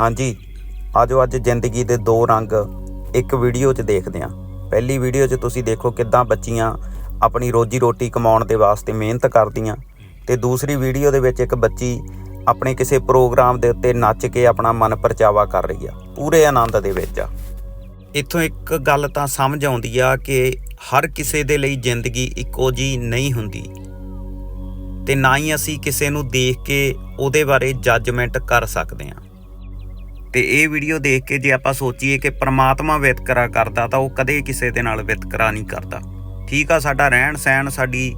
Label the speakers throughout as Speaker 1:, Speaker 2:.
Speaker 1: ਹਾਂਜੀ, ਆਜੋ ਅੱਜ ਜ਼ਿੰਦਗੀ ਦੇ ਦੋ ਰੰਗ ਇੱਕ ਵੀਡੀਓ 'ਚ ਦੇਖਦੇ ਹਾਂ। ਪਹਿਲੀ ਵੀਡੀਓ 'ਚ ਤੁਸੀਂ ਦੇਖੋ ਕਿੱਦਾਂ ਬੱਚੀਆਂ ਆਪਣੀ ਰੋਜੀ ਰੋਟੀ ਕਮਾਉਣ ਦੇ ਵਾਸਤੇ ਮਿਹਨਤ ਕਰਦੀਆਂ ਤੇ ਦੂਸਰੀ ਵੀਡੀਓ ਦੇ ਵਿੱਚ ਇੱਕ ਬੱਚੀ ਆਪਣੇ ਕਿਸੇ ਪ੍ਰੋਗਰਾਮ ਦੇ ਉੱਤੇ ਨੱਚ ਕੇ ਆਪਣਾ ਮਨ ਪਰਚਾਵਾ ਕਰ ਰਹੀ ਆ, ਪੂਰੇ ਆਨੰਦ ਦੇ ਵਿੱਚ ਆ। ਇੱਥੋਂ ਇੱਕ ਗੱਲ ਤਾਂ ਸਮਝ ਆਉਂਦੀ ਆ ਕਿ ਹਰ ਕਿਸੇ ਦੇ ਲਈ ਜ਼ਿੰਦਗੀ ਇੱਕੋ ਜੀ ਨਹੀਂ ਹੁੰਦੀ ਤੇ ਨਾ ਹੀ ਅਸੀਂ ਕਿਸੇ ਨੂੰ ਦੇਖ ਕੇ ਉਹਦੇ ਬਾਰੇ ਜੱਜਮੈਂਟ ਕਰ ਸਕਦੇ ਹਾਂ। ਤੇ ਇਹ ਵੀਡੀਓ ਦੇਖ ਕੇ ਜੇ ਆਪਾਂ ਸੋਚੀਏ ਕਿ ਪ੍ਰਮਾਤਮਾ ਵਿਤਕਰਾ ਕਰਦਾ ਤਾਂ ਉਹ ਕਦੇ ਕਿਸੇ ਦੇ ਨਾਲ ਵਿਤਕਰਾ ਨਹੀਂ ਕਰਦਾ। ਠੀਕ ਆ, ਸਾਡਾ ਰਹਿਣ ਸਹਿਣ, ਸਾਡੀ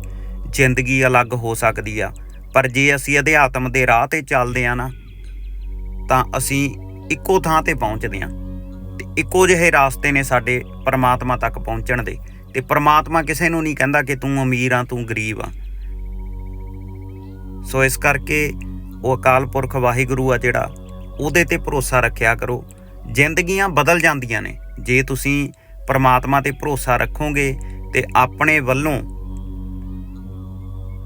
Speaker 1: ਜ਼ਿੰਦਗੀ ਅਲੱਗ ਹੋ ਸਕਦੀ ਆ, ਪਰ ਜੇ ਅਸੀਂ ਅਧਿਆਤਮ ਦੇ ਰਾਹ ਤੇ ਚੱਲਦੇ ਆ ਨਾ, ਤਾਂ ਅਸੀਂ ਇੱਕੋ ਥਾਂ ਤੇ ਪਹੁੰਚਦੇ ਆ ਤੇ ਇੱਕੋ ਜਿਹੇ ਰਾਸਤੇ ਨੇ ਸਾਡੇ ਪਰਮਾਤਮਾ ਤੱਕ ਪਹੁੰਚਣ ਦੇ ਤੇ ਪਰਮਾਤਮਾ ਕਿਸੇ ਨੂੰ ਨਹੀਂ ਕਹਿੰਦਾ ਕਿ ਤੂੰ ਅਮੀਰ ਆ, ਤੂੰ ਗਰੀਬ ਆ। ਸੋ ਇਸ ਕਰਕੇ ਉਹ ਅਕਾਲ ਪੁਰਖ ਵਾਹਿਗੁਰੂ ਆ ਜਿਹੜਾ ਉਹਦੇ ਤੇ ਭਰੋਸਾ ਰੱਖਿਆ ਕਰੋ। ਜ਼ਿੰਦਗੀਆਂ ਬਦਲ ਜਾਂਦੀਆਂ ਨੇ। ਜੇ ਤੁਸੀਂ ਪਰਮਾਤਮਾ ਤੇ ਭਰੋਸਾ ਰੱਖੋਗੇ ਤੇ ਆਪਣੇ ਵੱਲੋਂ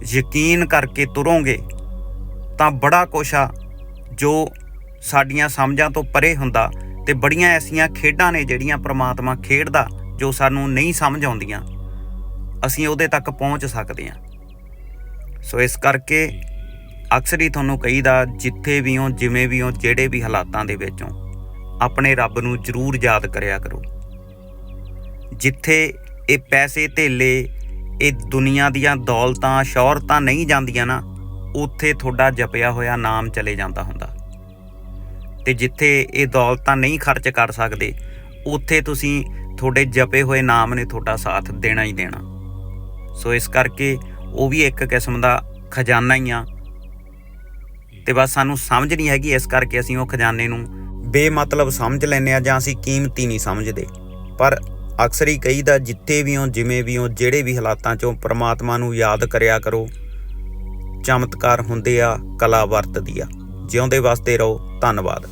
Speaker 1: ਯਕੀਨ ਕਰਕੇ ਤੁਰੋਗੇ, ਤਾਂ ਬੜਾ ਕੁਛ ਆ ਜੋ ਸਾਡੀਆਂ ਸਮਝਾਂ ਤੋਂ ਪਰੇ ਹੁੰਦਾ ਤੇ ਬੜੀਆਂ ਐਸੀਆਂ ਖੇਡਾਂ ਨੇ ਜਿਹੜੀਆਂ ਪ੍ਰਮਾਤਮਾ ਖੇਡਦਾ ਜੋ ਸਾਨੂੰ ਨਹੀਂ ਸਮਝ ਆਉਂਦੀਆਂ। ਅਸੀਂ ਉਹਦੇ ਤੱਕ ਪਹੁੰਚ ਸਕਦੇ ਹਾਂ। ਸੋ ਇਸ ਕਰਕੇ ਅਕਸਰ ਹੀ ਤੁਹਾਨੂੰ ਕਹੀਦਾ, ਜਿੱਥੇ ਵੀ ਹੋ, ਜਿਵੇਂ ਵੀ ਹੋ, ਜਿਹੜੇ ਵੀ ਹਾਲਾਤਾਂ ਦੇ ਵਿੱਚ ਹੋ, ਆਪਣੇ ਰੱਬ ਨੂੰ ਜ਼ਰੂਰ ਯਾਦ ਕਰਿਆ ਕਰੋ। ਜਿੱਥੇ ਇਹ ਪੈਸੇ ਧੇਲੇ, ਇਹ ਦੁਨੀਆ ਦੀਆਂ ਦੌਲਤਾਂ, ਸ਼ੌਹਰਤਾਂ ਨਹੀਂ ਜਾਂਦੀਆਂ ਨਾ, ਉੱਥੇ ਤੁਹਾਡਾ ਜਪਿਆ ਹੋਇਆ ਨਾਮ ਚਲੇ ਜਾਂਦਾ ਹੁੰਦਾ। ਤੇ ਜਿੱਥੇ ਇਹ ਦੌਲਤਾਂ ਨਹੀਂ ਖਰਚ ਕਰ ਸਕਦੇ, ਉੱਥੇ ਤੁਸੀਂ ਤੁਹਾਡੇ ਜਪੇ ਹੋਏ ਨਾਮ ਨੇ ਤੁਹਾਡਾ ਸਾਥ ਦੇਣਾ ਹੀ ਦੇਣਾ। ਸੋ ਇਸ ਕਰਕੇ ਉਹ ਵੀ ਇੱਕ ਕਿਸਮ ਦਾ ਖਜ਼ਾਨਾ ਹੀ ਆ ਤੇ ਬਸ ਸਾਨੂੰ ਸਮਝ ਨਹੀਂ ਹੈਗੀ ਇਸ ਕਰਕੇ ਅਸੀਂ ਉਹ ਖਜ਼ਾਨੇ ਨੂੰ ਬੇਮਤਲਬ ਸਮਝ ਲੈਂਦੇ ਆ ਜਾਂ ਅਸੀਂ ਕੀਮਤੀ ਨਹੀਂ ਸਮਝਦੇ। ਪਰ ਅਕਸਰ ਹੀ ਕਹੀਦਾ, ਜਿੱਥੇ ਵੀ ਹੋ, ਜਿਵੇਂ ਵੀ ਹੋ, ਜਿਹੜੇ ਵੀ ਹਾਲਾਤਾਂ 'ਚੋਂ ਪ੍ਰਮਾਤਮਾ ਨੂੰ ਯਾਦ ਕਰਿਆ ਕਰੋ। ਚਮਤਕਾਰ ਹੁੰਦੇ ਆ, ਕਲਾ ਵਰਤਦੀ ਆ। ਜਿਉਂਦੇ ਵਾਸਤੇ ਰਹੋ। ਧੰਨਵਾਦ।